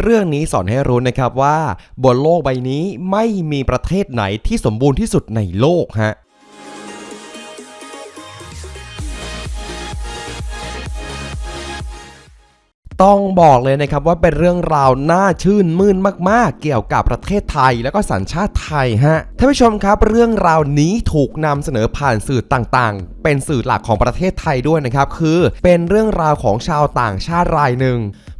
เรื่องนี้สอนให้รู้นะครับว่าบนโลกใบนี้ไม่มีประเทศไหนที่สมบูรณ์ที่สุดในโลกฮะต้องบอกเลยนะครับว่าเป็นเรื่องราวน่าชื่นมื่นมากๆ เกี่ยวกับประเทศไทยแล้วก็สัญชาติไทยฮะท่านผู้ชมครับเรื่องราวนี้ถูกนำเสนอผ่านสื่อต่างๆ เป็นสื่อหลักของประเทศไทยด้วยนะครับคือเป็นเรื่องราวของชาวต่างชาติรายหนึ่ง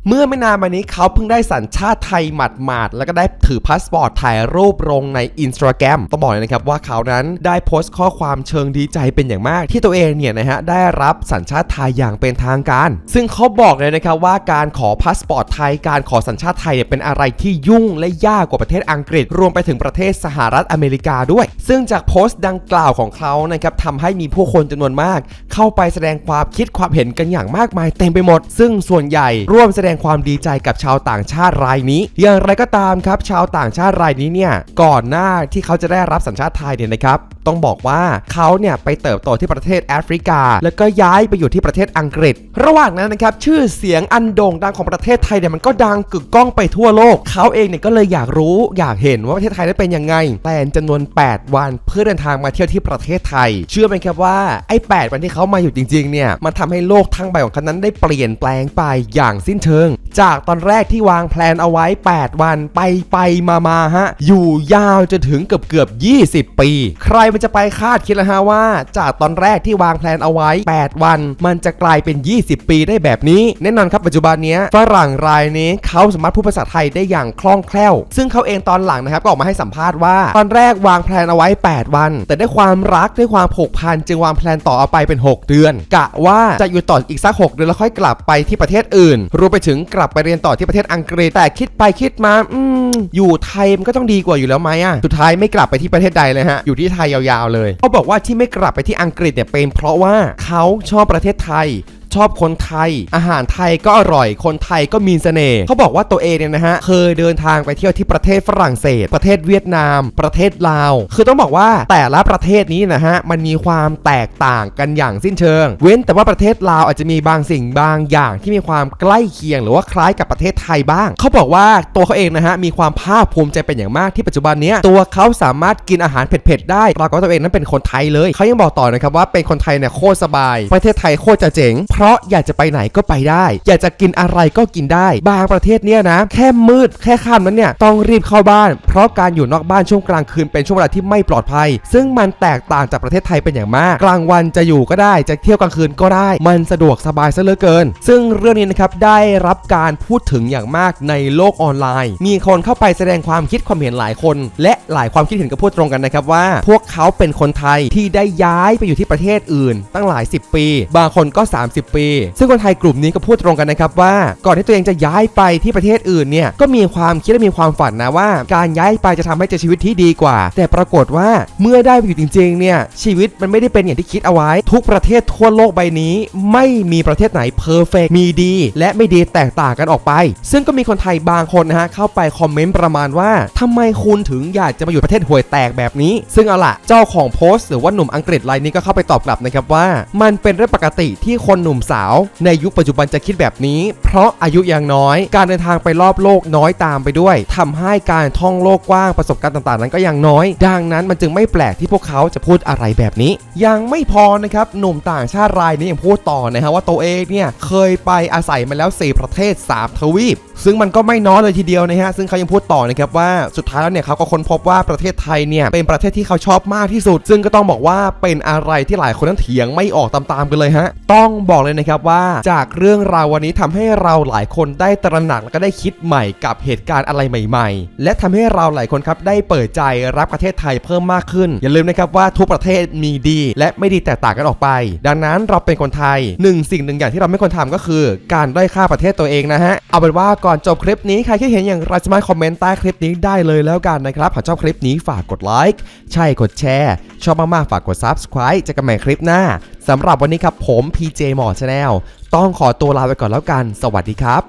เมื่อไม่นานมานี้เขาเพิ่งได้สัญชาติไทยหมาดๆ แล้วก็ได้ถือพาสปอร์ตถ่ายรูปลงใน Instagram ต้องบอกเลยนะครับว่าเขานั้นได้โพสต์ข้อความเชิงดีใจเป็นอย่างมาก ที่ตัวเองเนี่ยนะฮะได้รับสัญชาติไทยอย่างเป็นทางการ ซึ่งเขาบอกเลยนะครับว่าการขอพาสปอร์ตไทย การขอสัญชาติไทยเนี่ยเป็นอะไรที่ยุ่งและยากกว่าประเทศอังกฤษ รวมไปถึงประเทศสหรัฐอเมริกาด้วย ซึ่งจากโพสต์ดังกล่าวของเขานะครับทำให้มีผู้คนจำนวนมาก เข้าไปแสดงความคิดความเห็นกันอย่างมากมายเต็มไปหมด ซึ่งส่วนใหญ่ร่วมแสดงความดีใจกับชาวต่างชาติรายนี้ อย่างไรก็ตามครับ ชาวต่างชาติรายนี้เนี่ยก่อนหน้าที่เขาจะได้รับสัญชาติไทยเนี่ยนะครับ ต้องบอกว่าเขาเนี่ยไปเติบโตที่ประเทศแอฟริกา แล้วก็ย้ายไปอยู่ที่ประเทศอังกฤษ ระหว่างนั้นนะครับชื่อเสียงอันโด่งดังของประเทศไทยเนี่ยมันก็ดังกึกก้องไปทั่วโลกเขาเองเนี่ยก็เลยอยากรู้อยากเห็นว่าประเทศไทยนั้เป็นยังไงแปลนจำนวน 8 วันเพื่อเดินทางมาเที่ยวที่ประเทศไทย เชื่อไหมครับว่าไอ้8วันที่เขามาอยู่จริงๆเนี่ยมันทำให้โลกทั้งใบของเขานั้นได้เปลี่ยนแปลงไปอย่างสิ้นเชิง จากตอนแรกที่วางแผนเอาไว้ 8 วันไปไปมามาฮะอยู่ยาวจนถึงเกือบเกือบ20 ปี ใครมันจะไปคาดคิดและฮะว่า จากตอนแรกที่วางแผนเอาไว้ 8 วัน มันจะกลายเป็น 20 ปีได้แบบนี้ แน่นอนครับปัจจุบันนี้ฝรั่งรายนี้เขาสามารถพูดภาษาไทยได้อย่างคล่องแคล่ว ซึ่งเขาเองตอนหลังนะครับก็ออกมาให้สัมภาษณ์ว่า ตอนแรกวางแผนเอาไว้ 8 วัน แต่ด้วยความรักด้วยความผูกพันจึงวางแผนต่อเอาไปเป็น 6 เดือน กะว่าจะอยู่ต่ออีกสัก 6 เดือนแล้วค่อยกลับไปที่ประเทศอื่น รวมไปถึงกลับไปเรียนต่อที่ประเทศอังกฤษ แต่คิดไปคิดมา อืมอยู่ไทยมันก็ต้องดีกว่าอยู่แล้วไหมอะ สุดท้ายไม่กลับไปที่ประเทศใดเลยฮะ อยู่ที่ไทยยาวๆเลยเขาบอกว่าที่ไม่กลับไปที่อังกฤษเนี่ยเป็นเพราะว่าเขาชอบประเทศไทย ชอบคนไทย อาหารไทยก็อร่อยคนไทยก็มีเสน่ห์เขาบอกว่าตัวเองเนี่ยนะฮะเคยเดินทางไปเที่ยวที่ประเทศฝรั่งเศส ประเทศเวียดนาม ประเทศลาว คือต้องบอกว่าแต่ละประเทศนี้นะฮะมันมีความแตกต่างกันอย่างสิ้นเชิง เว้นแต่ว่าประเทศลาวอาจจะมีบางสิ่งบางอย่างที่มีความใกล้เคียง หรือว่าคล้ายกับประเทศไทยบ้าง เขาบอกว่าตัวเขาเองนะฮะมีความภาคภูมิใจเป็นอย่างมากที่ปัจจุบันเนี้ยตัวเขาสามารถกินอาหารเผ็ดๆได้ปรากฏว่าตัวเองนั้นเป็นคนไทยเลยเขายังบอกต่อนะครับว่าเป็นคนไทยเนี่ยโคตรสบาย ประเทศไทยโคตรจะเจ๋งเพราราะอยากจะไปไหนก็ไปได้ อยากจะกินอะไรก็กินได้ บางประเทศเนี่ยนะ แค่มืดแค่ค่ำนั้นเนี่ยต้องรีบเข้าบ้าน เพราะการอยู่นอกบ้านช่วงกลางคืนเป็นช่วงเวลาที่ไม่ปลอดภัย ซึ่งมันแตกต่างจากประเทศไทยเป็นอย่างมาก กลางวันจะอยู่ก็ได้จะเที่ยวกลางคืนก็ได้ มันสะดวกสบายซะเหลือเกิน ซึ่งเรื่องนี้นะครับได้รับการพูดถึงอย่างมากในโลกออนไลน์ มีคนเข้าไปแสดงความคิดความเห็นหลายคน และหลายความคิดเห็นก็พูดตรงกันนะครับว่า พวกเขาเป็นคนไทยที่ได้ย้ายไปอยู่ที่ประเทศอื่น ตั้งหลาย 10 ปี บางคนก็ 30ปี ซึ่งคนไทยกลุ่มนี้ก็พูดตรงกันนะครับว่า ก่อนที่ตัวเองจะย้ายไปที่ประเทศอื่นเนี่ยก็มีความคิดและมีความฝันนะว่า การย้ายไปจะทำให้เจอชีวิตที่ดีกว่า แต่ปรากฏว่าเมื่อได้ไปอยู่จริงๆเนี่ยชีวิตมันไม่ได้เป็นอย่างที่คิดเอาไว้ ทุกประเทศทั่วโลกใบนี้ ไม่มีประเทศไหนเพอร์เฟกมีดี และไม่ดีแตกต่างกันออกไป ซึ่งก็มีคนไทยบางคนนะฮะเข้าไปคอมเมนต์ประมาณว่าทำไมคุณถึงอยากจะมาอยู่ประเทศห่วยแตกแบบนี้ ซึ่งเอาละเจ้าของโพสต์หรือว่าหนุ่มอังกฤษรายนี้ก็เข้าไปตอบกลับนะครับว่า มันเป็นเรื่องปกติที่คนหนุ่มสาว ในยุคปัจจุบันจะคิดแบบนี้ เพราะอายุยังน้อย การเดินทางไปรอบโลกน้อยตามไปด้วยทำให้การท่องโลกกว้างประสบการณ์ต่างๆ นั้นก็ยังน้อย ดังนั้นมันจึงไม่แปลกที่พวกเขาจะพูดอะไรแบบนี้ ยังไม่พอนะครับหนุ่มต่างชาติรายนี้ยังพูดต่อนะฮะว่าตัวเองเนี่ยเคยไปอาศัยมาแล้ว 4 ประเทศ 3 ทวีป ซึ่งมันก็ไม่น้อยเลยทีเดียวนะฮะซึ่งเขายังพูดต่อนะครับว่าสุดท้ายแล้วเนี่ยเขาก็ค้นพบว่าประเทศไทยเนี่ยเป็นประเทศที่เขาชอบมากที่สุด ซึ่งก็ต้องบอกว่าเป็นอะไรที่หลายคนนั้นเถียงไม่ออกตามๆกันเลยฮะต้องบอกเลยนะครับว่าจากเรื่องราววันนี้ทำให้เราหลายคนได้ตระหนักและก็ได้คิดใหม่กับเหตุการณ์อะไรใหม่ ๆ และทำให้เราหลายคนครับได้เปิดใจรับประเทศไทยเพิ่มมากขึ้น อย่าลืมนะครับว่าทุกประเทศมีดี และไม่ดีแตกต่างกันออกไป ดังนั้นเราเป็นคนไทยหนึ่งสิ่งหนึ่งอย่างที่เราไม่ควรทำก็คือ การด้อยค่าประเทศตัวเองนะฮะเอาเป็นว่าก่อนจบคลิปนี้ใครคิดเห็นอย่างไรสามารถคอมเมนต์ใต้คลิปนี้ได้เลยแล้วกันนะครับหากชอบคลิปนี้ฝากกดไลค์ใช่กดแชร์ชอบมากๆฝากกด subscribe จะกันใหม่คลิปหน้า สำหรับวันนี้ครับผม PJ หมอชาแนลต้องขอตัวลาไปก่อนแล้วกัน สวัสดีครับ